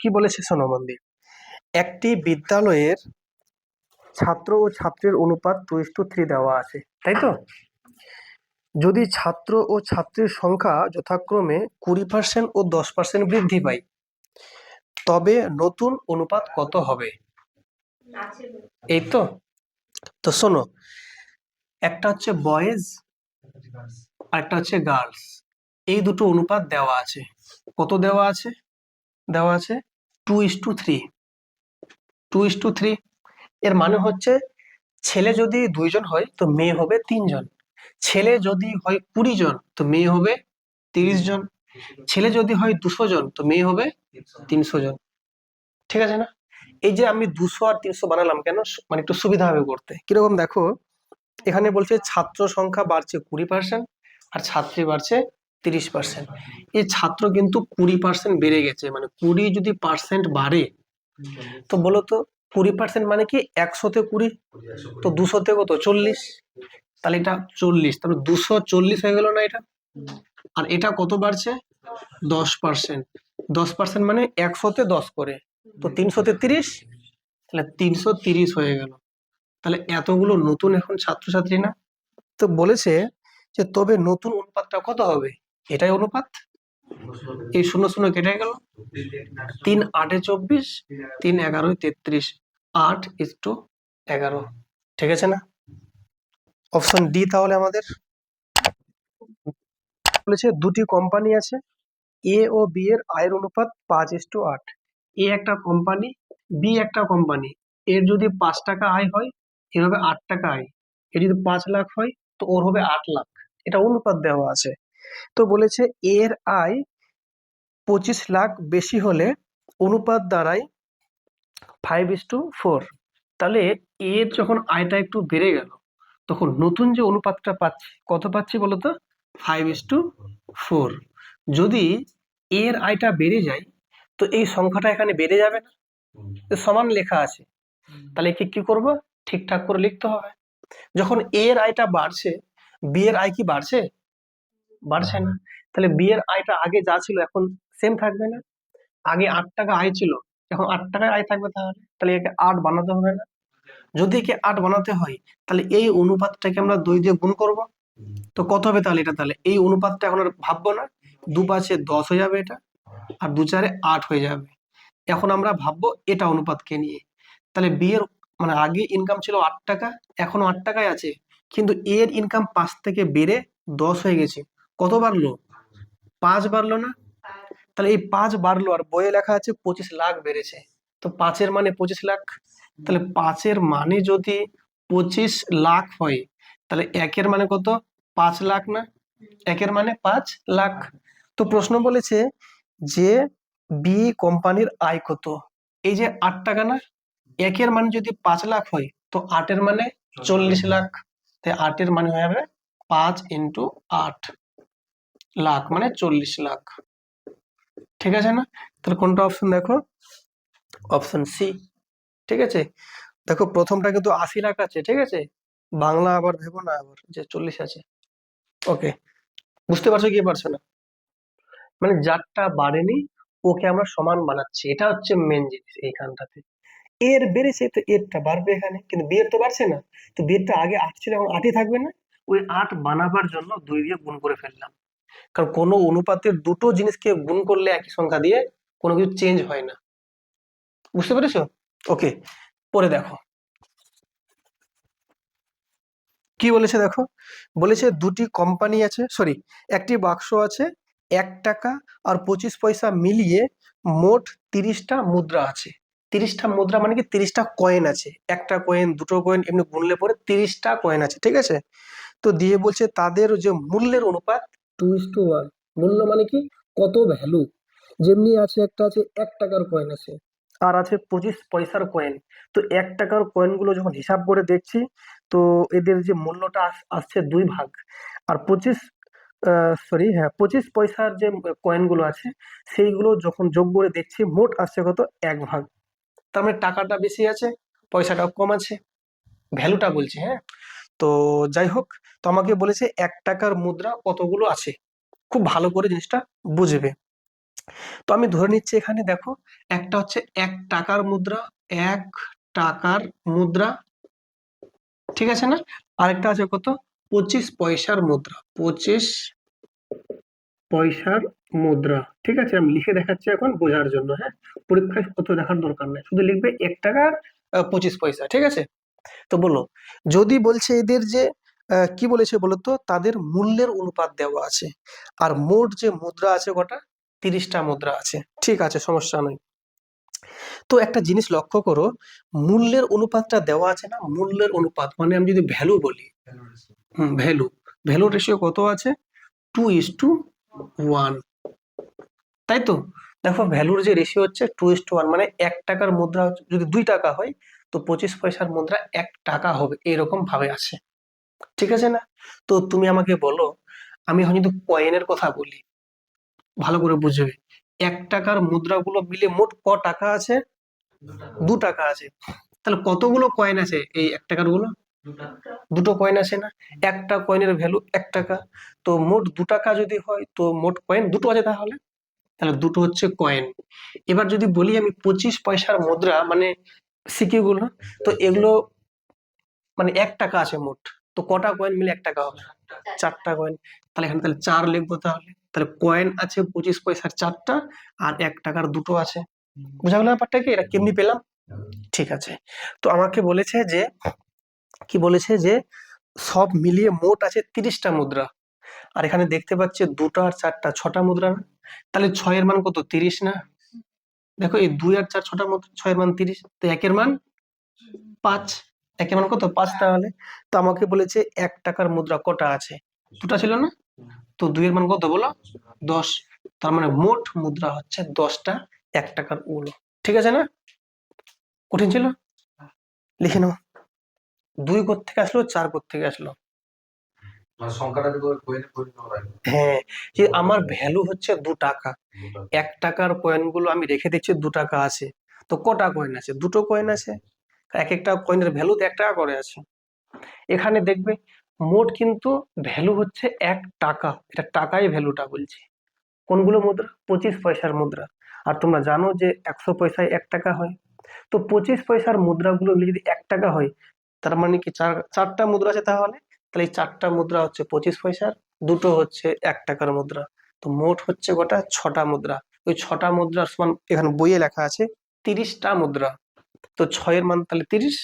কি বলেছে শোনো মন্দির? একটি বিদ্যালয়ের ছাত্র ও ছাত্রীর অনুপাত টু ইস টু থ্রি দেওয়া আছে, তাই তো? যদি ছাত্র ও ছাত্রীর সংখ্যা যথাক্রমে কুড়ি পার্সেন্ট ও দশ পার্সেন্ট বৃদ্ধি পায়, তবে নতুন অনুপাত কত হবে? এই তো তো শোনো, একটা হচ্ছে বয়েজ আর একটা হচ্ছে গার্লস, এই দুটো অনুপাত দেওয়া আছে। কত দেওয়া আছে? দেওয়া আছে two is to three two is to three এর মানে হচ্ছে, ছেলে যদি দুইজন হয়, তো মেয়ে হবে তিনজন। ছেলে যদি হয় কুড়ি জন, তো মেয়ে হবে তিরিশ জন। ছেলে যদি হয় দুশো জন, তো মেয়ে হবে তিনশো জন। ঠিক আছে না? এই যে আমি দুশো আর তিনশো বানালাম কেন? মানে একটু সুবিধা হবে করতে। কীরকম দেখো, এখানে বলছে ছাত্র সংখ্যা বাড়ছে কুড়ি পার্সেন্ট আর ছাত্রী বাড়ছে তিরিশ পার্সেন্ট এই ছাত্র কিন্তু কুড়ি পার্সেন্ট বেড়ে গেছে মানে কুড়ি যদি পার্সেন্ট বাড়ে, তো বলো তো কুড়ি পার্সেন্ট মানে কি একশোতে কুড়ি? তো দুশোতে কত? চল্লিশ? তাহলে এটা চল্লিশ, তাহলে দুশো চল্লিশ হয়ে গেল না এটা? আর এটা কত বাড়ছে? দশ পার্সেন্ট দশ পার্সেন্ট মানে একশোতে দশ করে, তো তিনশোতে তিরিশ? তাহলে তিনশো তিরিশ হয়ে গেল। তাহলে এতগুলো নতুন এখন ছাত্রছাত্রী না তো বলেছে যে তবে নতুন অনুপাতটা কত হবে? এটাই অনুপাত? এই শূন্য শূন্য কেটে গেল। তিন আটে চব্বিশ, তিন এগারোয় তেত্রিশ, আট ইস টু এগারো। ঠিক আছে না? অপশন ডি তাহলে আমাদের। বলেছে দুটি কোম্পানি আছে, এ ও বি এর আয়ের অনুপাত পাঁচ ইস টু আট। এ একটা কোম্পানি, বি একটা কোম্পানি। এর যদি পাঁচ টাকা আয় হয়, এর হবে আট টাকা আয়। এর যদি পাঁচ লাখ হয়, তো ওর হবে আট লাখ। এটা অনুপাত দেওয়া আছে। তো বলেছে এর আয় পঁচিশ লাখ বেশি হলে অনুপাত দাঁড়ায় ফাইভ ইস টু ফোর তাহলে এর যখন আয়টা একটু বেড়ে গেল, তখন নতুন যে অনুপাতটা পাচ্ছি, কত পাচ্ছি বলতো? ফাইভ ইস টু ফোর যদি এর আয়টা বেড়ে যায়, তো এই সংখ্যাটা এখানে বেড়ে যাবে না। সমান লেখা আছে। তাহলে কি কি করব? ঠিকঠাক করে লিখতে হবে। যখন এর আয়টা বাড়ছে বি আয় কি বাড়ছে? বাড়ছে না। তাহলে বিয়ের আয়টা আগে যা ছিল এখন সেম থাকবে না? আগে আট টাকা আয় ছিল এখন আট টাকায় আয় থাকবে তাহলে? তাহলে একে আট বানাতে হবে না? যদি একে আট বানাতে হয় তাহলে এই অনুপাতটাকে আমরা দুই দিয়ে গুণ করব? তো কত হবে তাহলে এটা তাহলে? এই অনুপাতটা এখন আর ভাববো না। দু পাঁচে দশ হয়ে যাবে এটা আর দু চারে আট হয়ে যাবে। এখন আমরা ভাববো এটা অনুপাতকে নিয়ে। তাহলে বিয়ের মানে আগে ইনকাম ছিল আট টাকা এখনও আট টাকায় আছে। কিন্তু এর ইনকাম পাঁচ থেকে বেড়ে দশ হয়ে গেছে। কত বাড়লো? পাঁচ বাড়লো না? তাহলে এই পাঁচ বাড়লো আর বইয়ে লেখা আছে পঁচিশ লাখ বেড়েছে। তো পাঁচের মানে পঁচিশ লাখ? তাহলে পাঁচের মানে যদি পঁচিশ লাখ হয়, তাহলে একের মানে কত? পাঁচ লাখ না? একের মানে পাঁচ লাখ। তো প্রশ্ন বলেছে যে বি কোম্পানির আয় কত? এই যে আট টাকা না? একের মানে যদি পাঁচ লাখ হয়, তো আটের মানে চল্লিশ লাখ। তাই আটের মানে হয়ে যাবে পাঁচ ইন্টু আট। লাখ মানে চল্লিশ লাখ। ঠিক আছে না? তাহলে কোনটা অপশন দেখো? অপশন সি ঠিক আছে? দেখো, প্রথমটা কিন্তু আশি লাখ আছে, ঠিক আছে? বাংলা আবার ভেবো না আবার, যে চল্লিশ আছে। ওকে বুঝতে পারছ কি পারছ না? মানে যারটা বাড়েনি, ওকে আমরা সমান বানাচ্ছি। এটা হচ্ছে মেন জিনিস এইখানটাতে। এর বেড়েছে তো এরটা বাড়বে এখানে। কিন্তু বিয়ের তো বাড়ছে না। তো বিয়েরটা আগে আট ছিল, এখন আটই থাকবে না? ওই আট বানাবার জন্য দুই দিয়ে গুণ করে ফেললাম। কারণ কোনো অনুপাতের দুটো জিনিসকে গুণ করলে একই সংখ্যা দিয়ে কোনো কিছু চেঞ্জ হয় না। বুঝতে পেরেছ? ওকে পরে দেখো। কি বলেছে দেখো? বলেছে দুটি কোম্পানি আছে সরি একটি বাক্স আছে, এক টাকা আর পঁচিশ পয়সা মিলিয়ে মোট তিরিশটা মুদ্রা আছে। তিরিশটা মুদ্রা মানে কি তিরিশটা কয়েন আছে। একটা কয়েন দুটো কয়েন এমনি গুনলে পরে তিরিশটা কয়েন আছে, ঠিক আছে? তো দিয়ে বলছে তাদের যে মূল্যের অনুপাত টু ইস টু ওয়ান মূল্য মানে কি? কত ভ্যালু যেমনি আছে একটা আছে, এক টাকার কয়েন আছে। আর আছে পঁচিশ পয়সার কয়েন তো এক টাকার কয়েনগুলো যখন হিসাব করে দেখছি, তো এদের যে মূল্যটা আস- আসছে দুই ভাগ। আর পঁচিশ সরি হ্যাঁ পঁচিশ পয়সার যে কয়েনগুলো আছে, সেইগুলো যখন যোগ করে দেখছি, মোট আসছে কত? এক ভাগ। তার মানে টাকাটা বেশি আছে, পয়সাটাও কম আছে। ভ্যালুটা বলছি হ্যাঁ? তো যাই হোক, তো আমাকে বলেছে এক টাকার মুদ্রা কতগুলো আছে? খুব ভালো করে জিনিসটা বুঝবে। তো আমি ধরে নিচ্ছি এখানে দেখো, একটা হচ্ছে এক টাকার মুদ্রা, এক টাকার মুদ্রা, ঠিক আছে না? আরেকটা আছে কত? পঁচিশ পয়সার মুদ্রা, পঁচিশ পয়সার মুদ্রা, ঠিক আছে? আমি লিখে দেখাচ্ছি এখন বোঝার জন্য হ্যাঁ? পরীক্ষায় কত দেখার দরকার নেই, শুধু লিখবে এক টাকার পঁচিশ পয়সা, ঠিক আছে? তো বলো যদি বলছে এদের যে কি বলেছে বলো তো তাদের মূল্যের অনুপাত দেওয়া আছে। আর মোট যে মুদ্রা আছে কটা? তিরিশটা মুদ্রা আছে। ঠিক আছে, সমস্যা নয় তো একটা জিনিস লক্ষ্য করো, মূল্যের অনুপাতটা দেওয়া আছে না? মূল্যের অনুপাত মানে আমি যদি ভ্যালু বলি ভ্যালু ভ্যালু রেশিও কত আছে? টু ইস টু ওয়ান তাই তো? দেখো ভ্যালুর যে রেশিও হচ্ছে টু ইস টু ওয়ান মানে এক টাকার মুদ্রা যদি দুই টাকা হয়, তো পঁচিশ পয়সার মুদ্রা এক টাকা হবে, এরকম ভাবে আছে। ঠিক আছে না? তো তুমি আমাকে বলো, আমি এখন যদি কয়েনের কথা বলি, ভালো করে বুঝবে, এক টাকার মুদ্রাগুলো মিলে মোট ক টাকা আছে? দু টাকা আছে। তাহলে কতগুলো কয়েন আছে এই এক টাকারগুলো দুটো কয়েন আছে না? একটা কয়েনের ভ্যালু এক টাকা। তো মোট দু টাকা যদি হয়, তো মোট কয়েন দুটো আছে তাহলে? তাহলে দুটো হচ্ছে কয়েন এবার যদি বলি আমি পঁচিশ পয়সার মুদ্রা মানে সিকিউ গুলো, তো এগুলো মানে এক টাকা আছে মোট। তো কটা কয়েন মিলে এক টাকা হবে? চারটা কয়েন তাহলে এখানে তাহলে চার লিখব তাহলে। তাহলে কয়েন আছে পঁচিশ পয়সার চারটা আর এক টাকার দুটো আছে। বোঝা গেল ব্যাপারটা কি? এটা কেমনি পেলাম? ঠিক আছে। তো আমাকে বলেছে যে, কি বলেছে যে সব মিলিয়ে মোট আছে তিরিশটা মুদ্রা। আর এখানে দেখতে পাচ্ছি দুটো আর চারটা, ছটা মুদ্রা না? তাহলে ছয়ের মান কত? তিরিশ না? দেখো এই দুই আর চার, ছটা মুদ্রা, ছয়ের মান তিরিশ, তো একের মান পাঁচ। একের মান কত? পাঁচ তাহলে। তো আমাকে বলেছে এক টাকার মুদ্রা কটা আছে? দুটা ছিল না? তো দুইয়ের মান কত বলো? দশ। তার মানে মোট মুদ্রা হচ্ছে দশটা এক টাকার উলো। ঠিক আছে না? কঠিন ছিল? লিখে নাও। দুই থেকে আসলো? চার থেকে আসলো মানে সংখ্যাটাকে তো কয়েনে পরিণত করা হয় হ্যাঁ যে আমার ভ্যালু হচ্ছে দু টাকা। এক টাকার কয়েনগুলো আমি রেখে দিচ্ছি দু টাকা আছে। তো কটা কয়েন আছে? দুটো কয়েন আছে। এক একটা কয়েনের ভ্যালু এক টাকা করে আছে। এখানে দেখবে মোট কিন্তু ভ্যালু হচ্ছে এক টাকা। এটা টাকাই ভ্যালুটা বলছি। কোনগুলো মুদ্রা? পঁচিশ পয়সার মুদ্রা। আর তোমরা জানো যে একশো পয়সায় এক টাকা হয়। তো পঁচিশ পয়সার মুদ্রাগুলো যদি এক টাকা হয় তার মানে কি চার চারটা মুদ্রা আছে তাহলে? তাহলে এই চারটা মুদ্রা হচ্ছে পঁচিশ পয়সার, দুটো হচ্ছে এক টাকার মুদ্রা। তো মোট হচ্ছে গোটা ছটা মুদ্রা। ওই ছটা মুদ্রার সমান এখানে বইয়ে লেখা আছে তিরিশটা মুদ্রা। তো ছয়ের মান তাহলে তিরিশ,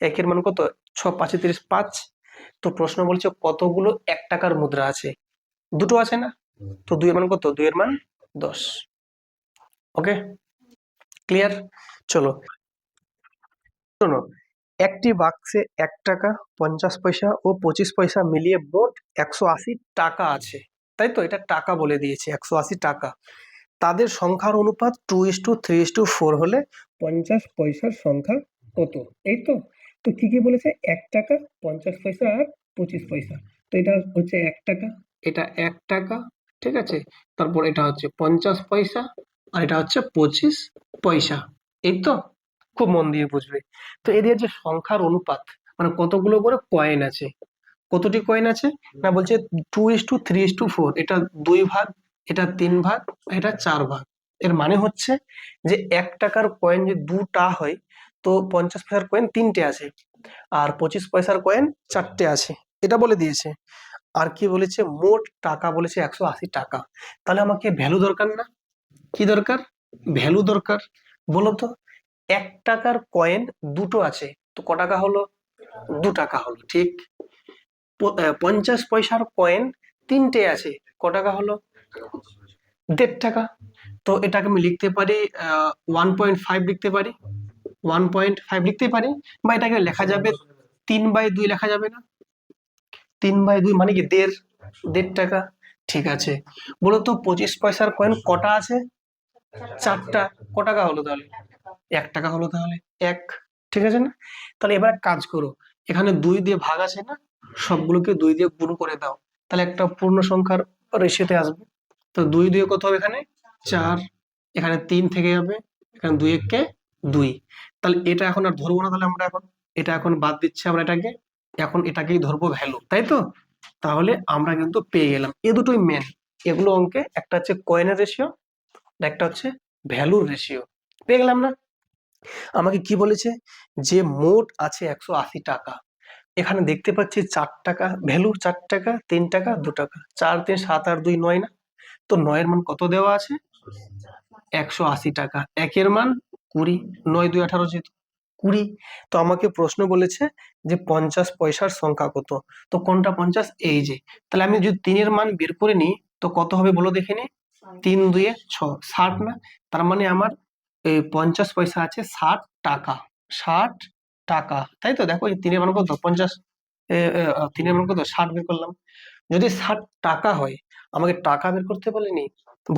একের মান কত? ছ, পাঁচে তিরিশ, পাঁচ। তো প্রশ্ন বলছে কতগুলো এক টাকার মুদ্রা আছে? দুটো আছে না? তো দুইয়ের মান কত? দুইয়ের মান দশ। ওকে? ক্লিয়ার? চলো। শোনো একটি বাক্সে এক টাকা, পঞ্চাশ পয়সা ও পঁচিশ পয়সা মিলিয়ে মোট একশো আশি টাকা আছে। তাই তো? এটা টাকা বলে দিয়েছে, একশো আশি টাকা। তাদের সংখ্যার অনুপাত two is to three is to four হলে পঞ্চাশ পয়সার সংখ্যা কত? এই তো? তো কি বলেছে? এক টাকা, পঞ্চাশ পয়সা আর পঁচিশ পয়সা। তো এটা হচ্ছে এক টাকা। এটা এক টাকা, ঠিক আছে? তারপর এটা হচ্ছে পঞ্চাশ পয়সা আর এটা হচ্ছে পঁচিশ পয়সা। এই তো? খুব মন দিয়ে বুঝবে। তো এদের যে সংখ্যার অনুপাত মানে কতগুলো করে কয়েন আছে, কতটি কয়েন আছে? না বলছে two is to three is to four এটা দুই ভাগ, এটা তিন ভাগ, এটা চার ভাগ। এর মানে হচ্ছে যে এক টাকার কয়েন যে দুটা হয়, তো পঞ্চাশ পয়সার কয়েন তিনটে আছে, আর পঁচিশ পয়সার কয়েন চারটে আছে। এটা বলে দিয়েছে। আর কি বলেছে? মোট টাকা বলেছে একশো আশি টাকা। তাহলে আমাকে ভ্যালু দরকার না? কি দরকার? ভ্যালু দরকার। বলো তো। এক টাকার কয়েন দুটো আছে। তো ক টাকা হলো? দু টাকা হলো, ঠিক? পঞ্চাশ পয়সার কয়েন তিনটে আছে। ক টাকা হলো? দেড় টাকা। তো এটাকে আমি লিখতে পারি ওয়ান পয়েন্ট ফাইভ লিখতে পারি। ওয়ান পয়েন্ট ফাইভ লিখতে পারি, বা এটাকে লেখা যাবে তিন বাই দুই লেখা যাবে না। তিন বাই দুই মানে কি দেড়? দেড় টাকা। ঠিক আছে। বলো তো পঁচিশ পয়সার কয়েন কটা আছে? চারটা। ক টাকা হলো তাহলে? এক টাকা হলো তাহলে এক। ঠিক আছে না? তাহলে এবার কাজ করো, এখানে দুই দিয়ে ভাগ আছে না, সবগুলোকে দুই দিয়ে গুণ করে দাও। তাহলে একটা পূর্ণ সংখ্যার রেশিওতে আসবে। তো দুই দিয়ে কত হবে এখানে? চার। এখানে তিন থেকে যাবে, এখানে দুই এককে দুই। তাহলে এটা এখন আর ধরবো না তাহলে আমরা এখন, এটা এখন বাদ দিচ্ছি আমরা এটাকে। এখন এটাকেই ধরবো ভ্যালু তাই তো? তাহলে আমরা কিন্তু পেয়ে গেলাম। এ দুটোই মেন এগুলো অঙ্কে একটা হচ্ছে কয়েনের রেশিও একটা হচ্ছে ভ্যালুর রেশিও পেয়ে গেলাম না? আমাকে কি বলেছে? যে মোট আছে একশো আশি টাকা। এখানে দেখতে পাচ্ছি চার টাকা ভ্যালু, চার টাকা, তিন টাকা, দু টাকা। চার, তিন, সাত আর দুই, নয় না? তো নয়ের মান কত দেওয়া আছে? একশো আশি টাকা। একের মান কুড়ি, নয়, দুই, আঠারো যেহেতু, কুড়ি। তো আমাকে প্রশ্ন বলেছে যে পঞ্চাশ পয়সার সংখ্যা কত? তো কোনটা পঞ্চাশ? এই যে। তাহলে আমি যদি তিনের মান বের করে নিই, তো কত হবে বলো দেখে নি? তিন, দুয়ে ছ। ষাট না? তার মানে আমার পঞ্চাশ পয়সা আছে ষাট টাকা ষাট টাকা। তাই তো? দেখো তিনের মান কত? পঞ্চাশ তিনের মান কত? ষাট বের করলাম। যদি ষাট টাকা হয় আমাকে টাকা বের করতে বলেনি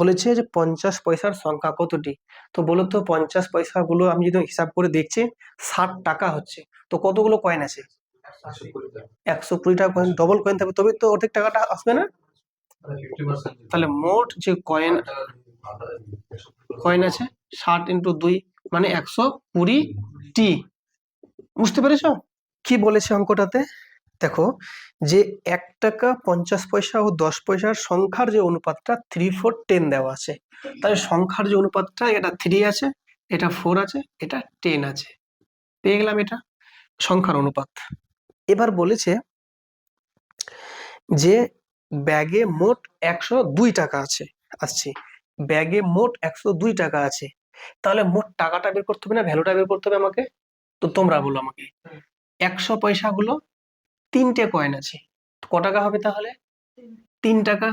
বলেছে যে পঞ্চাশ পয়সার সংখ্যা কতটি? তো বলো তো পঞ্চাশ পয়সা গুলো আমি যদি হিসাব করে দেখছি ষাট টাকা হচ্ছে। তো কতগুলো কয়েন আছে? একশো কুড়ি টাকা কয়েন ডবল কয়েন থাকবে। তবে তো অর্ধেক টাকাটা আসবে না? তাহলে মোট যে কয়েন কয়েন আছে, ষাট ইন্টু দুই মানে একশো কুড়ি টি বুঝতে পেরেছ? কি বলেছে অঙ্কটাতে? দেখো, যে এক টাকা পঞ্চাশ পয়সা ও দশ পয়সার সংখ্যার যে অনুপাতটা থ্রি ফোর টেন দেওয়া আছে। তাহলে সংখ্যার যে অনুপাতটা, এটা থ্রি আছে, এটা ফোর আছে, এটা টেন আছে। পেয়ে গেলাম এটা, সংখ্যার অনুপাত। এবার বলেছে যে ব্যাগে মোট একশো দুই টাকা আছে, আসছি। ব্যাগে মোট একশো দুই টাকা আছে। তাহলে মোট টাকাটা বের করতে হবে না? ভ্যালুটা বের করতে হবে আমাকে? তো তোমরা বলো আমাকে। একশো পয়সা গুলো তিনটে কয়েন আছে। ক টাকা হবে তাহলে? তিন টাকা?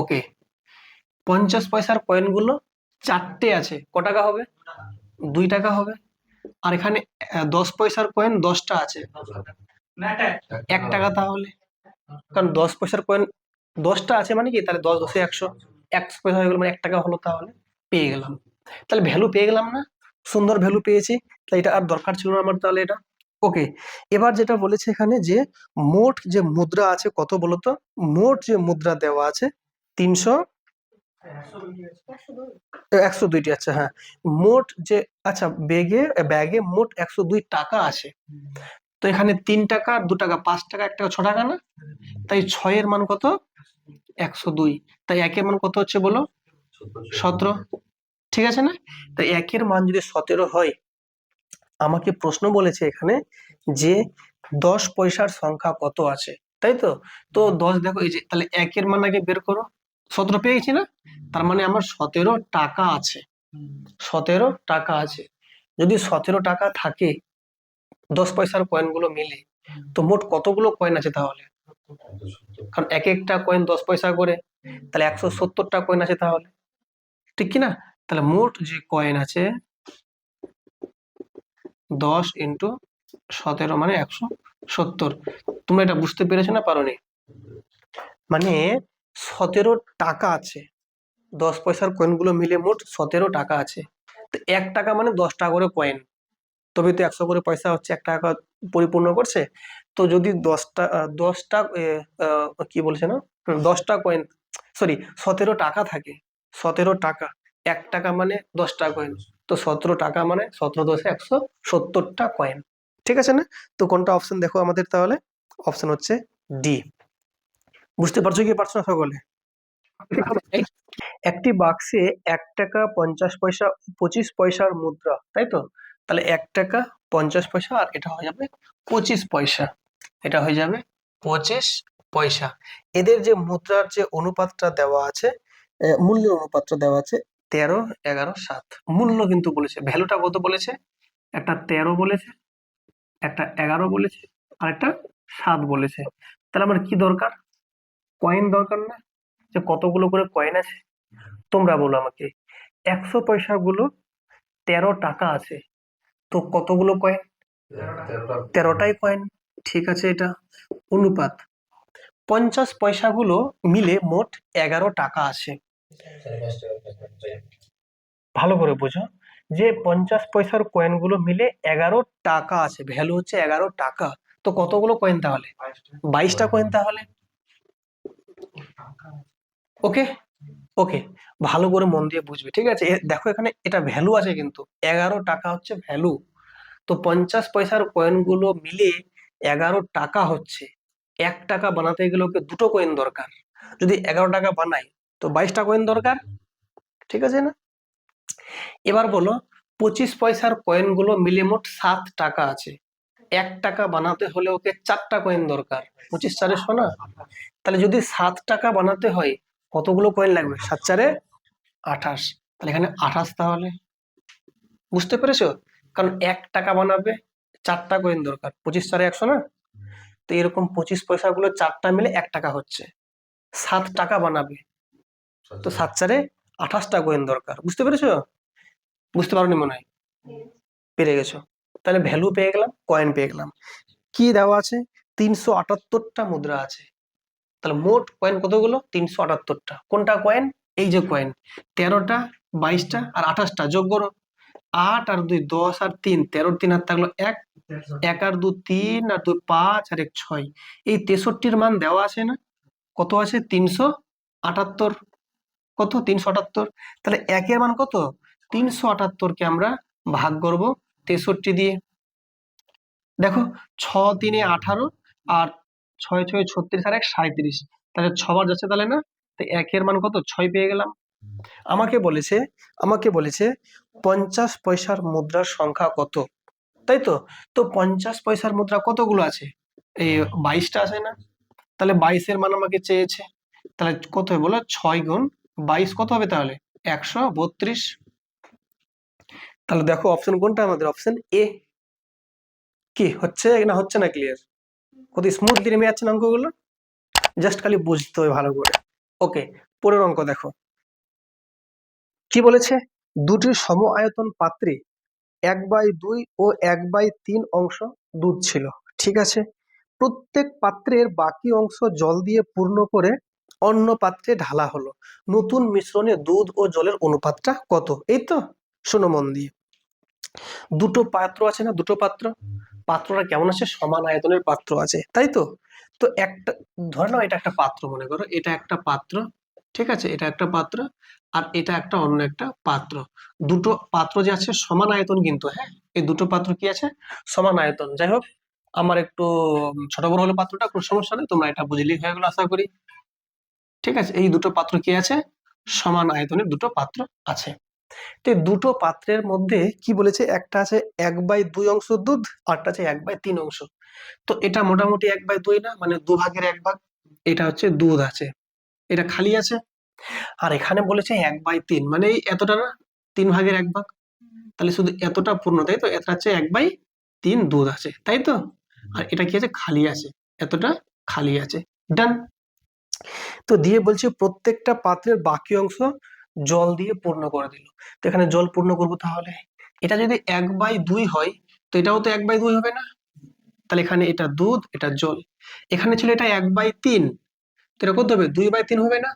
ওকে পঞ্চাশ পয়সার কয়েনগুলো চারটে আছে। ক টাকা হবে? দুই টাকা হবে। আর এখানে দশ পয়সার কয়েন দশটা আছে। এক টাকা তাহলে? কারণ দশ পয়সার কয়েন দশটা আছে মানে কি? তাহলে দশ দশে একশো। একশো পয়সা হয়ে গেল মানে এক টাকা হলো তাহলে পেয়ে গেলাম। তাহলে ভ্যালু পেয়ে গেলাম না, সুন্দর ভ্যালু পেয়েছি, তাহলে এটা আর দরকার ছিল না আমার তাহলে এটা। ওকে এবার যেটা বলেছে এখানে যে মোট যে মুদ্রা আছে কত বলতো মোট যে মুদ্রা দেওয়া আছে তিনশো একশো দুইটি আচ্ছা হ্যাঁ। মোট যে আচ্ছা বেগে ব্যাগে মোট একশো দুই টাকা আছে। তো এখানে তিন টাকা, দু টাকা, পাঁচ টাকা, এক টাকা, ছ টাকা না? তাই ছয়ের মান কত? একশো দুই। তাই একের মান কত হচ্ছে বলো? সতেরো। ঠিক আছে না? তাই একের মান যদি সতেরো হয়, আমাকে প্রশ্ন বলেছে এখানে যে দশ পয়সার সংখ্যা কত আছে, তাই তো? তো দশ দেখো, এই যে তাহলে একের মান আগে বের করো। সতেরো পেয়ে গেছি না? তার মানে আমার সতেরো টাকা আছে। সতেরো টাকা আছে। যদি সতেরো টাকা থাকে, দশ পয়সার কয়েনগুলো মিলে, তো মোট কতগুলো কয়েন আছে তাহলে? কারণ এক একটা কয়েন দশ পয়সা করে, তাহলে একশো সত্তরটা কয়েন আছে তাহলে। ঠিক কি না তাহলে মোট যে কয়েন আছে, দশ ইন্টু সতেরো মানে একশো সত্তর। তোমরা এটা বুঝতে পেরেছ না পারোনি? মানে সতেরো টাকা আছে। দশ পয়সার কয়েনগুলো মিলে মোট সতেরো টাকা আছে। তো এক টাকা মানে দশ টাকা করে কয়েন তবে তো একশো করে পয়সা হচ্ছে, এক টাকা পরিপূর্ণ করছে। তো যদি দশটা দশটা কি বলছে না? দশটা কয়েন সরি সতেরো টাকা থাকে। সতেরো টাকা, এক টাকা মানে দশটা কয়েন তো সতেরো টাকা মানে সতেরো দশে একশো সত্তরটা কয়েন ঠিক আছে না? তো কোনটা অপশন দেখো আমাদের তাহলে? অপশন হচ্ছে ডি বুঝতে পারছ কি পারছ না সকলে? একটি বাক্সে এক টাকা পঞ্চাশ পয়সা, পঁচিশ পয়সার মুদ্রা, তাই তো? তাহলে এক টাকা পঞ্চাশ পয়সা আর এটা হয়ে যাবে পঁচিশ পয়সা। এটা হয়ে যাবে পঁচিশ পয়সা। এদের যে মুদ্রার যে অনুপাতটা দেওয়া আছে মূল্যের অনুপাতটা দেওয়া আছে তেরো এগারো সাত। মূল্য কিন্তু বলেছে ভ্যালুটা কত বলেছে? একটা তেরো বলেছে একটা এগারো বলেছে আর একটা সাত বলেছে। তাহলে আমার কি দরকার? কয়েন দরকার না? যে কতগুলো করে কয়েন আছে? তোমরা বলো আমাকে। একশো পয়সা গুলো তেরো টাকা আছে তো কতগুলো কয়েন? তেরোটাই কয়েন। ঠিক আছে, এটা অনুপাত। পঞ্চাশ পয়সাগুলো মিলে মোট এগারো টাকা আছে। ভালো করে বোঝো, যে পঞ্চাশ পয়সার কয়েনগুলো মিলে এগারো টাকা আছে ভ্যালু হচ্ছে এগারো টাকা। তো কতগুলো কয়েন তাহলে? বাইশটা কয়েন তাহলে। ওকে? ওকে, ভালো করে মন দিয়ে বুঝবে, ঠিক আছে? দেখো এখানে এটা ভ্যালু আছে কিন্তু, এগারো টাকা হচ্ছে ভ্যালু তো পঞ্চাশ পয়সার কয়েনগুলো মিলে এগারো টাকা হচ্ছে। এক টাকা বানাতে গেলে ওকে দুটো কয়েন দরকার। যদি এগারো টাকা বানাই, তো বাইশটা কয়েন দরকার? ঠিক আছে না? এবার বলো, পঁচিশ পয়সার কয়েনগুলো মিলে মোট সাত টাকা আছে। এক টাকা বানাতে হলে ওকে চারটা কয়েন দরকার। পঁচিশ চারে শোনা। তাহলে যদি সাত টাকা বানাতে হয়, কতগুলো কয়েন লাগবে? সাত চারে আঠাশ। তাহলে এখানে আঠাশ তাহলে। বুঝতে পেরেছ? কারণ এক টাকা বানাবে চারটা কয়েন দরকার। পঁচিশ চারে একশো না? তো এরকম পঁচিশ পয়সাগুলো চারটা মিলে এক টাকা হচ্ছে। সাত টাকা বানাবে। তো সাত চারে আঠাশটা কয়েন দরকার। বুঝতে পেরেছ? বুঝতে পারোনি মনে হয়? পেরে গেছো। তাহলে ভ্যালু পেয়ে গেলাম কয়েন পেয়ে গেলাম। কি দেওয়া আছে? তিনশো আটাত্তরটা মুদ্রা আছে। তাহলে মোট কয়েন কতগুলো? তিনশো আটাত্তরটা। কোনটা কয়েন এই যে কয়েন তেরোটা, বাইশটা আর আঠাশটা যোগ করো। আট আর দুই, দশ আর তিন। তেরো তিন আর থাকল এক। এক আর দু তিন আর দুই পাঁচ আর এক ছয়। এই তেষট্টির মান দেওয়া আছে না? কত আছে? তিনশো আটাত্তর। কত? তিনশো আটাত্তর। তাহলে একের মান কত? তিনশো আটাত্তরকে আমরা ভাগ করব তেষট্টি দিয়ে। দেখো, ছ তিনে আঠারো আর ছয় ছয় ছত্রিশ আর এক সাঁত্রিশ তাহলে ছবার যাচ্ছে তাহলে না? তো একের মান কত? ছয় পেয়ে গেলাম। আমাকে বলেছে আমাকে বলেছে, পঞ্চাশ পয়সার মুদ্রার সংখ্যা কত? তাই তো? তো পঞ্চাশ পয়সার মুদ্রা কতগুলো আছে? এই বাইশটা আছে না? তাহলে বাইশের মান আমাকে চেয়েছে। তাহলে কত হবে বলো? ছয় গুণ বাইশ কত হবে তাহলে? একশো বত্রিশ। তাহলে দেখো অপশন কোনটা? আমাদের অপশন এ কি? হচ্ছে না হচ্ছে না ক্লিয়ার কত স্মুথলি নেমে যাচ্ছে না অঙ্কগুলো? জাস্ট খালি বুঝতে হবে ভালো করে। ওকে পরের অঙ্ক দেখো। কি বলেছে? দুটি সম আয়তন পাত্রে এক বাই দুই ও এক বাই তিন অংশ দুধ ছিল, ঠিক আছে? প্রত্যেক পাত্রের বাকি অংশ জল দিয়ে পূর্ণ করে অন্য পাত্রে ঢালা হলো। নতুন মিশ্রণে দুধ ও জলের অনুপাতটা কত? এই তো, শোনো মন দিয়ে। দুটো পাত্র আছে না? দুটো পাত্র? পাত্রটা কেমন আছে? সমান আয়তনের পাত্র আছে, তাই তো? তো একটা, ধরে নাও এটা একটা পাত্র মনে করো, এটা একটা পাত্র ঠিক আছে? এটা একটা পাত্র আর এটা একটা অন্য একটা পাত্র। দুটো পাত্র যে আছে সমান আয়তন কিন্তু হ্যাঁ? এই দুটো পাত্র কি আছে? সমান আয়তন। যাই হোক, আমার একটু ছোট বড় হলে পাত্রটা কোনো সমস্যা নেই, তোমরা এটা বুঝলেই হয়ে গেলো আশা করি। ঠিক আছে? এই দুটো পাত্র কি আছে? সমান আয়তনের দুটো পাত্র আছে। তো দুটো পাত্রের মধ্যে কি বলেছে? একটা আছে এক বাই দুই অংশ দুধ আরটা আছে এক বাই তিন অংশ। তো এটা মোটামুটি এক বাই দুই না? মানে দু ভাগের এক ভাগ। এটা হচ্ছে দুধ আছে। এটা খালি আছে? আর এখানে বলেছে এক বাই তিন মানে এতটা না? তিন ভাগের এক ভাগ। তাহলে শুধু এতটা পূর্ণ, তাই তো? এটা হচ্ছে এক বাই তিন দুধ আছে, তাই তো? আর এটা কি আছে? খালি আছে। এতটা খালি আছে। ডান। তো দিয়ে বলছে প্রত্যেকটা পাত্রের বাকি অংশ জল দিয়ে পূর্ণ করে দিল। তো এখানে জল পূর্ণ করব তাহলে? এটা যদি এক বাই দুই হয়, তো এটাও তো এক বাই দুই হবে না? তাহলে এখানে এটা দুধ, এটা জল। এখানে ছিল এটা এক বাই তিন। এটা কত হবে, দুই বাই তিন হবে না।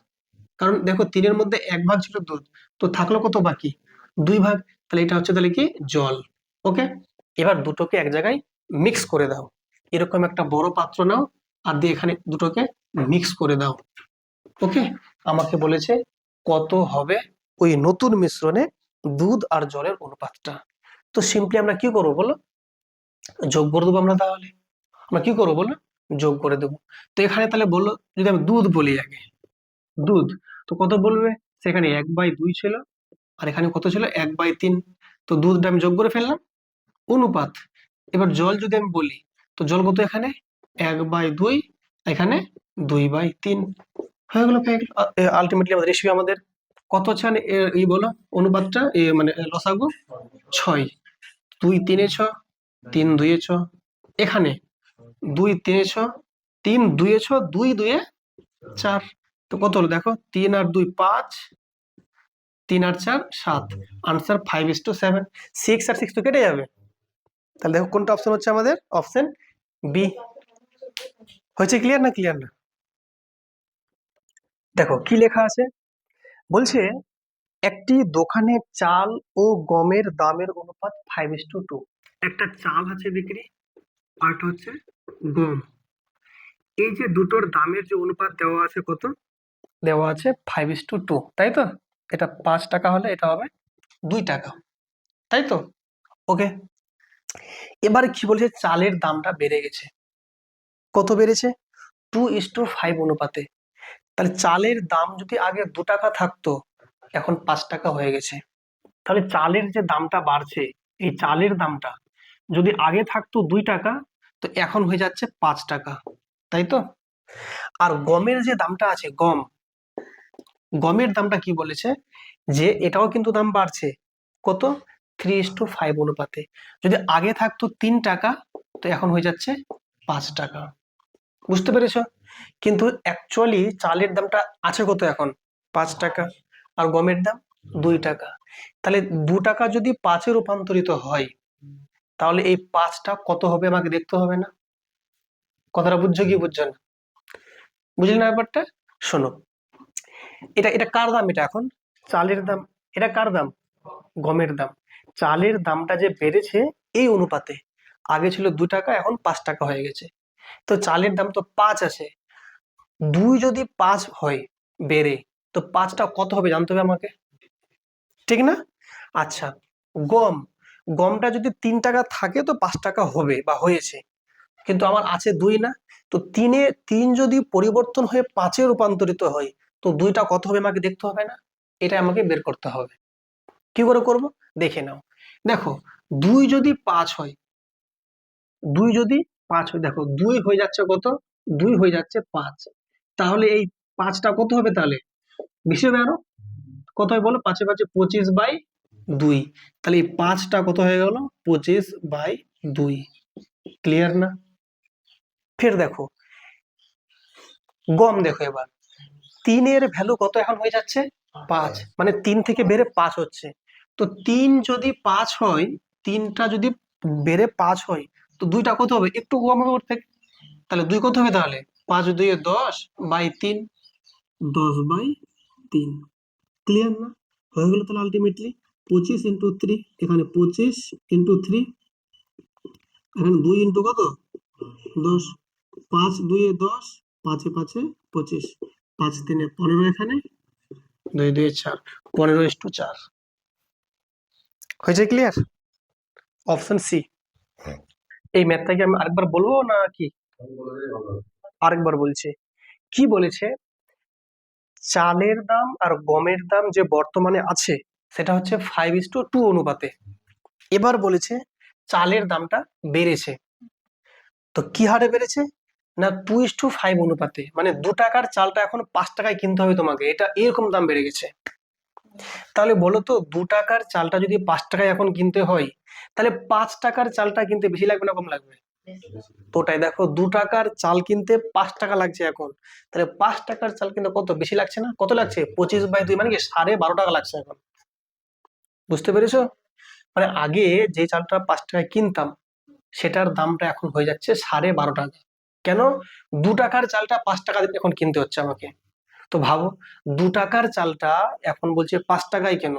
কারণ দেখো তিনের মধ্যে এক ভাগ ছিল দুধ, তো থাকল কত বাকি? দুই ভাগ, তাহলে এটা হচ্ছে তাহলে কি? জল ওকে এবার দুটোকে এক জায়গায় মিক্স করে দাও। এরকম একটা বড় পাত্র নাও, আর দিয়ে এখানে দুটোকে মিক্স করে দাও ওকে আমাকে বলেছে কত হবে ওই নতুন মিশ্রণে দুধ আর জলের অনুপাতটা। তো সিম্পলি আমরা কি করব বলো? যোগ করে দেবো আমরা তাহলে। আমরা কি করব বলো? যোগ করে দেবো। তো এখানে তাহলে বলল, যদি আমি দুধ বলি আগে, দুধ, তো কত বলবে? সেখানে এক বাই দুই ছিল, আর এখানে কত ছিল? এক বাই তিন। তো দুধটা আমি যোগ করে ফেললাম। অনুপাত, এবার জল যদি আমি বলি, তো জল কত এখানে? এক বাই দুই, এখানে দুই বাই তিন। হয়ে গেল আলটিমেটলি আমাদের রেসিপি আমাদের কত মানে এই বলো, অনুপাতটা মানে লসাগু? ছয়। দুই তিনে ছ, তিন দুয়ে ছ। এখানে দুই তিনে ছ তিন দুয়ে ছ দুই দুয়ে চার। তো কত হলো? দেখো, তিন আর দুই পাঁচ, তিন আর চার সাত। Answer five is to seven six R six তো কেটে যাবে। তাহলে দেখো, কোনটা অপশন হচ্ছে আমাদের? অপশন বি হয়েছে ক্লিয়ার না ক্লিয়ার না? দেখো, কি লেখা আছে? বলছে, একটি দোকানে চাল ও গমের দামের অনুপাত ফাইভ ইস টু টু একটা চাল আছে বিক্রি আরটা হচ্ছে গম এই যে দুটোর দামের যে অনুপাত দেওয়া আছে কত? দেওয়া আছে ফাইভ ইস টু টু তাই তো? এটা পাঁচ টাকা হলে এটা হবে দুই টাকা, তাই তো? ওকে এবার কি বলছে? চালের দামটা বেড়ে গেছে। কত বেড়েছে? টু ইস টু ফাইভ অনুপাতে। তাহলে চালের দাম যদি আগে দু টাকা থাকতো, এখন পাঁচ টাকা হয়ে গেছে। তাহলে চালের যে দামটা বাড়ছে, এই চালের দামটা যদি আগে থাকতো দুই টাকা তো এখন হয়ে যাচ্ছে পাঁচ টাকা, তাই তো? আর গমের যে দামটা আছে, গম, গমের দামটা কি বলেছে? যে এটাও কিন্তু দাম বাড়ছে। কত? থ্রি ইস টু ফাইভ অনুপাতে। যদি আগে থাকতো তিন টাকা, তো এখন হয়ে যাচ্ছে পাঁচ টাকা। বুঝতে পেরেছ? কিন্তু অ্যাকচুয়ালি চালের দামটা আছে কত এখন? পাঁচ টাকা। আর গমের দাম দুই টাকা। তাহলে দু টাকা যদি পাঁচে রূপান্তরিত হয় তাহলে এই পাঁচটা কত হবে আমাকে দেখতে হবে না? কথাটা বুঝছ কি বুঝছ না? বুঝলে না ব্যাপারটা? শোনো, এটা এটা কার দাম এটা এখন? চালের দাম, এটা কার দাম? গমের দাম। চালের দামটা যে বেড়েছে এই অনুপাতে, আগে ছিল দু টাকা, এখন পাঁচ টাকা হয়ে গেছে। তো চালের দাম তো পাঁচ আছে। দুই যদি পাঁচ হয় বেড়ে, তো পাঁচটা কত হবে জানতে হবে আমাকে? ঠিক না? আচ্ছা গম গমটা যদি তিন টাকা থাকে তো পাঁচ টাকা হবে বা হয়েছে। কিন্তু আমার আছে দুই না, তো তিনে, তিন যদি পরিবর্তন হয়ে পাঁচে রূপান্তরিত হয়, তো দুইটা কত হবে আমাকে দেখতে হবে না? এটা আমাকে বের করতে হবে। কি করে করব? দেখে নাও। দেখো, দুই যদি পাঁচ হয়, দুই যদি পাঁচ হয়, দেখো, দুই হয়ে যাচ্ছে কত? দুই হয়ে যাচ্ছে পাঁচ। তাহলে এই পাঁচটা কত হবে তাহলে? বেশি হবে আরও? কত হয় বলো? পাঁচে পাঁচে পঁচিশ বাই দুই। তাহলে এই পাঁচটা কত হয়ে গেল? পঁচিশ বাই দুই। ক্লিয়ার না? ফের দেখো। গম দেখো এবার। তিনের ভ্যালু কত এখন হয়ে যাচ্ছে? পাঁচ। মানে তিন থেকে বেড়ে পাঁচ হচ্ছে। তো তিন যদি পাঁচ হয়, তিনটা যদি বেড়ে পাঁচ হয়, তো দুইটা কত হবে? একটু কম হবে ওর থেকে। তাহলে দুই কত হবে তাহলে? পাঁচ দুই দশ বাই তিন। দশ বাই তিন। ক্লিয়ার না? হয়ে গেল তাহলে আলটিমেটলি পঁচিশ ইন্টু থ্রি এখানে পঁচিশ ইন্টু থ্রি এখানে দুই ইন্টু কত? দশ। পাঁচ দুইয়ে দশ পাঁচে পাঁচে পঁচিশ। পাঁচ তিনে পনেরো এখানে। দুই দুই চার পনেরো ইস টু চার। হয়েছে ক্লিয়ার অপশন সি এই ম্যাথটা কি আমি আরেকবার বলব না কি? আরেকবার বলছি। কি বলেছে? চালের দাম আর গমের দাম যে বর্তমানে আছে সেটা হচ্ছে ফাইভ ইস টু টু অনুপাতে। এবার বলেছে চালের দামটা বেড়েছে। তো কি হারে বেড়েছে? না টু ইস টু ফাইভ অনুপাতে। মানে দু টাকার চালটা এখন পাঁচ টাকায় কিনতে হবে তোমাকে। এটা এরকম দাম বেড়ে গেছে। তাহলে বলো তো, দু টাকার চালটা যদি পাঁচ টাকায় এখন কিনতে হয়, তাহলে পাঁচ টাকার চালটা কিনতে বেশি লাগবে না কম লাগবে? ওটাই দেখো, দু টাকার চাল কিনতে পাঁচ টাকা লাগছে এখন। তাহলে পাঁচ টাকার চাল কিনতে কত? বেশি লাগছে না? কত লাগছে? পঁচিশ বাই দুই মানে কি সাড়ে বারো টাকা লাগছে এখন। বুঝতে পেরেছ? মানে আগে যে চালটা পাঁচ টাকায় কিনতাম, সেটার দামটা এখন হয়ে যাচ্ছে সাড়ে বারো টাকা। কেন? দু টাকার চালটা পাঁচ টাকা দিয়ে এখন কিনতে হচ্ছে আমাকে। তো ভাবো, দু টাকার চালটা এখন বলছে পাঁচ টাকায় কেন?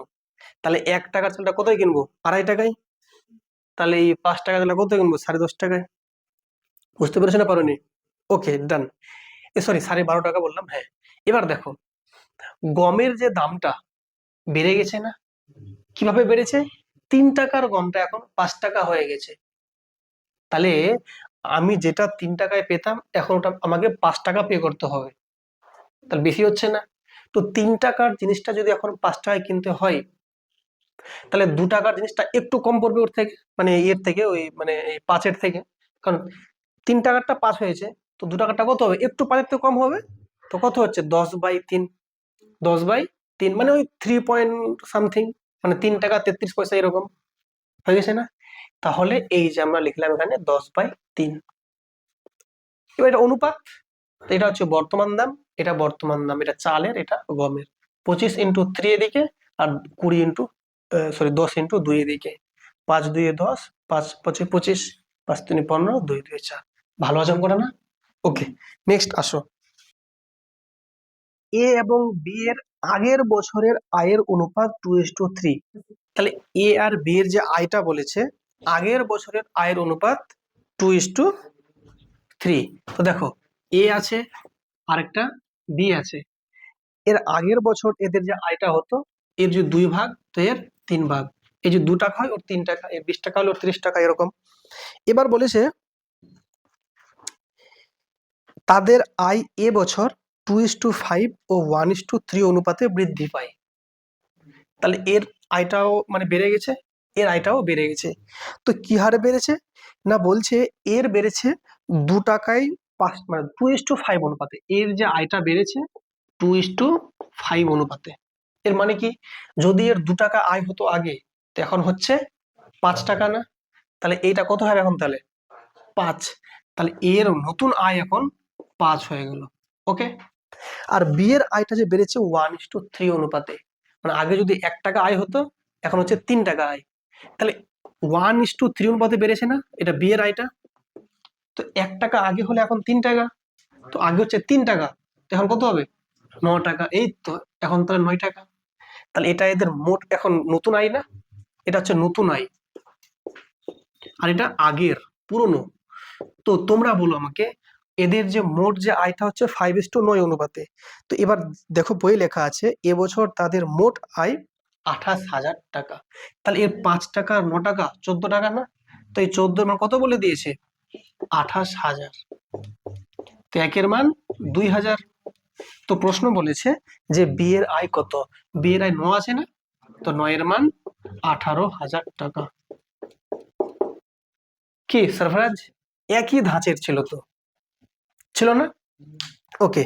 তাহলে এক টাকার চালটা কোথায় কিনবো? আড়াই টাকায়? তাহলে এই পাঁচ টাকা চালটা কত কিনবো? সাড়ে দশ টাকায়? বুঝতে পেরেছ না পারোনি? ওকে ডান এ সরি সাড়ে বারো টাকা বললাম হ্যাঁ। এবার দেখো, গমের যে দামটা বেড়ে গেছে না? কীভাবে বেড়েছে? তিন টাকার গমটা এখন পাঁচ টাকা হয়ে গেছে। তাহলে আমি যেটা তিন টাকায় পেতাম, এখন ওটা আমাকে পাঁচ টাকা পে করতে হবে। তাহলে বেশি হচ্ছে না। তো তিন টাকার জিনিসটা যদি এখন পাঁচ টাকায় কিনতে হয়, তাহলে দু টাকার জিনিসটা একটু কম পড়বে ওর থেকে মানে এর থেকে, ওই মানে পাঁচের থেকে। কারণ তিন টাকারটা পাঁচ হয়েছে, তো দু টাকারটা কত হবে? একটু পাঁচের থেকে কম হবে? তো কত হচ্ছে? দশ বাই তিন। দশ বাই তিন মানে ওই থ্রি পয়েন্ট সামথিং মানে তিন টাকা তেত্রিশ পয়সা এরকম। হয়ে গেছে না? তাহলে এই যে আমরা লিখলাম এখানে দশ বাই তিন। এবার এটা অনুপাত এটা হচ্ছে বর্তমান দাম, এটা বর্তমান দাম, এটা চালের, এটা গমের। পঁচিশ ইন্টু থ্রি এদিকে আর কুড়ি ইন্টু সরি দশ ইন্টু দুই এদিকে। পাঁচ দুইয়ে দশ, পাঁচ পঁচিশ পঁচিশ, পাঁচ তিন পনেরো, দুই দুই চার। ভালো হজম করে না? ওকে নেক্সট আসো। এ এবং বি এর আগের বছরের আয়ের অনুপাত টু এস টু থ্রি তাহলে এ আর বি এর যে আয়টা বলেছে, আগের বছরের আয়ের অনুপাত টু ইস টু থ্রি তো দেখো এ আছে, আরেকটা বি আছে। এর আগের বছর এদের যে আয়টা হতো, এর যে দুই ভাগ, তো এর তিন ভাগ। এই যে দু টাকা হয়, ওর তিন টাকা এর বিশ টাকা হলে ত্রিশ টাকা, এরকম। এবার বলেছে, তাদের আয় এ বছর টু ইস টু ফাইভ ও ওয়ান ইস টু থ্রি অনুপাতে বৃদ্ধি পায়। তাহলে এর আয়টাও মানে বেড়ে গেছে, এর আয়টাও বেড়ে গেছে। তো কি হারে বেড়েছে? না, বলছে এর বেড়েছে দু টাকায় পাঁচ মানে টু ইস টু ফাইভ অনুপাতে। এর যে আয়টা বেড়েছে টু ইস টু ফাইভ অনুপাতে। এর মানে কি? যদি এর দু টাকা আয় হতো আগে, তো এখন হচ্ছে পাঁচ টাকা না? তাহলে এইটা কত হবে এখন তাহলে? পাঁচ। তাহলে এর নতুন আয় এখন পাঁচ হয়ে গেল। ওকে? আর বিয়ের আয়টা যে বেড়েছে ওয়ান ইস টু থ্রি অনুপাতে। মানে আগে যদি এক টাকা আয় হতো, এখন হচ্ছে তিন টাকা আয়। তাহলে ওয়ান ইস টু থ্রি অনুপাতে বেড়েছে না? এটা বিয়ের আয়টা। তো এক টাকা আগে হলে এখন তিন টাকা। তো আগে হচ্ছে তিন টাকা। তো এখন কত হবে? ন টাকা। এই তো, এখন তাহলে নয় টাকা। তাহলে এটা এদের মোট এখন নতুন আয় না? এটা হচ্ছে নতুন আয়। আর এটা আগের, পুরনো। তো তোমরা বলো আমাকে এদের যে মোট যে আয়টা হচ্ছে ফাইভ ইস টু নয় অনুপাতে। তো এবার দেখো বই লেখা আছে, এবছর তাদের মোট আয় আঠাশ হাজার টাকা। তাহলে এর পাঁচ টাকা, ন টাকা, চোদ্দ টাকা না? তো এই চোদ্দ মান কত বলে দিয়েছে? আঠাশ হাজার। তো একের মান দুই হাজার। তো প্রশ্ন বলেছে যে বিয়ের আয় কত? বিয়ের আয় ন আছে না? তো নয়ের মান আঠারো হাজার টাকা। কি? সারফরাজ? একই ধাঁচের ছিল তো। ছিল না ওকে